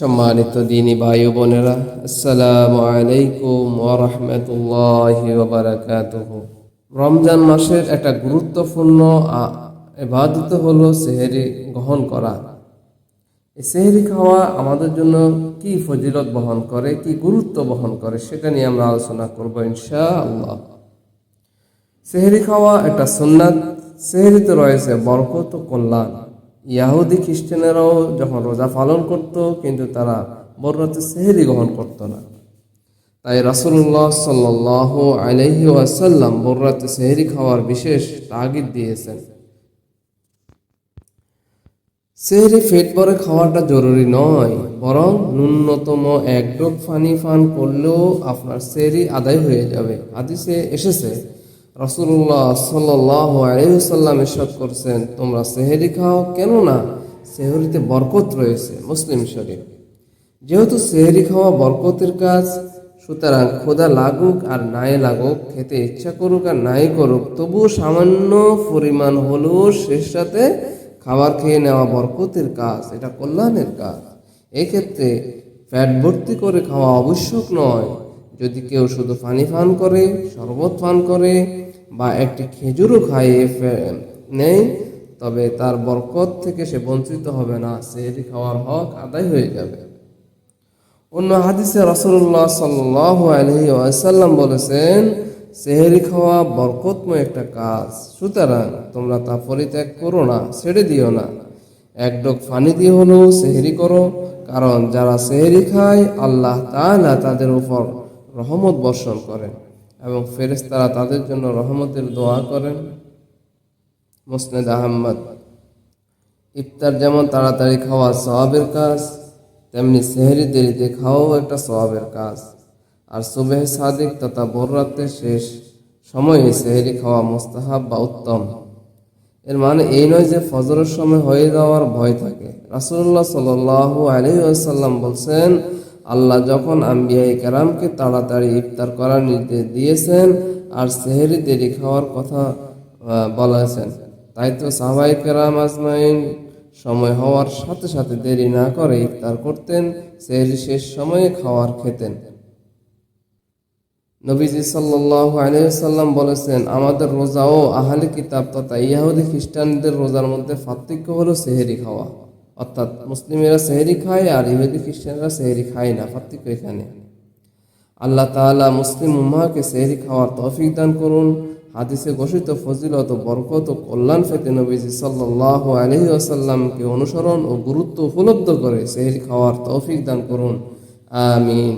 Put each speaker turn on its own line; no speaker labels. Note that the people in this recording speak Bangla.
সম্মানিত দিনী ভাই ও বোনেরা, আসসালামু আলাইকুম ওরহমতুল্লাহ বারাকাতুহ। রমজান মাসের একটা গুরুত্বপূর্ণ ইবাদত হলো সেহেরি গ্রহণ করা। সেহেরি খাওয়া আমাদের জন্য কি ফজিলত বহন করে, কি গুরুত্ব বহন করে, সেটা নিয়ে আমরা আলোচনা করব ইনশা আল্লাহ সেহেরি খাওয়া একটা সুন্নাত, সেহেরিতে রয়েছে বরকত ও কল্যাণ। ইয়াহুদি খ্রিস্টানেরাও যখন রোজা পালন করত, কিন্তু তারা বড়রাতে সেহেরি গ্রহণ করত না। তাই রাসুল্লাহ সাল্লাহ আলহি ওয়াসাল্লাম বড়রাতে সেহেরি খাওয়ার বিশেষ তাগিদ দিয়েছেন। সেহরি পেট ভরে খাওয়াটা জরুরি নয়, বরং ন্যূনতম এক ডোক পান করলেও আপনার সেহরি আদায় হয়ে যাবে। হাদিসে এসেছে রসুল্লাহ সাল্লাহ আলহিসাল্লাম এসব করছেন, তোমরা সেহেরি খাও কেন না সেহরিতে বরকত রয়েছে। মুসলিম শরীফ, যেহেতু সেহরি খাওয়া বরকতের কাজ, সুতরাং খোদা লাগুক আর নাই লাগুক, খেতে ইচ্ছা করুক আর নাই করুক, তবুও সামান্য পরিমাণ হলেও শেষ সাথে খাবার খেয়ে নেওয়া বরকতের কাজ, এটা কল্যাণের কাজ। এক্ষেত্রে ফ্যাট ভর্তি করে খাওয়া আবশ্যক নয়। যদি কেউ শুধু পানি পান করে, শরবত পান করে বা একটি খেজুরও খাইয়ে নেয় তবে তার বরকত থেকে সে বঞ্চিত হবে না সেহরি খাওয়ার হক আদায় হয়ে যাবে। অন্য হাদিসে রসুল্লাহ সাল্লাহ বলেছেন সেহেরি খাওয়া বরকতময় একটা কাজ। সুতরাং তোমরা তা পরিত্যাগ করো না, ছেড়ে দিও না। এক ডোক পানি দিয়ে হলেও সেহেরি করো, কারণ যারা সেহেরি খায়, আল্লাহ তাআলা তাদের উপর রহমত বর্ষণ করেন। এবং ফেরেশতারা তাদের জন্য রহমতের দোয়া করেন। মুসনেদ আহমদ, ইফতার যেমন তাড়াতাড়ি খাওয়া সওয়াবের কাজ, তেমনি সেহরি দেরিতে খাওয়াও একটা সওয়াবের কাজ। আর সুবেহ সাদিক তথা ভোর শেষ সময়ে সেহরি খাওয়া মোস্তাহাব বা উত্তম। এর মানে এই নয় যে ফজরের সময় হয়ে যাওয়ার ভয় থাকে। রাসুল্লাহ সাল আলী আসাল্লাম বলছেন আল্লাহ যখন আম্বিয়াই কেরামকে তাড়াতাড়ি ইফতার করার নির্দেশ দিয়েছেন আর সেহেরি দেরি খাওয়ার কথা বলেছেন, তাই তো সাহাবাই কেরাম আজমাইন সময় হওয়ার সাথে সাথে দেরি না করে ইফতার করতেন, সেহেরি শেষ সময়ে খাওয়ার খেতেন। নবীজি সাল্লাহ বলেছেন, আমাদের রোজা ও আহালি কিতাব তথা ইয়াহুদি খ্রিস্টানদের রোজার মধ্যে পার্থক্য হলো সেহেরি খাওয়া। অর্থাৎ মুসলিমেরা সেহেরি খায় আর ইহুদি খ্রিস্টানরা সেহেরি খায় না, পার্থক্য এখানে। আল্লাহ তালা মুসলিম উম্মাকে সেহরি খাওয়ার তৌফিক দান করুন। হাদিসে ঘোষিত ফজিলত, বরকত ও কল্যাণ ফেতে নবীজি সাল্লাহ আলহি আসাল্লামকে অনুসরণ ও গুরুত্ব উপলব্ধ করে সেহরি খাওয়ার তৌফিক দান করুন। আমিন।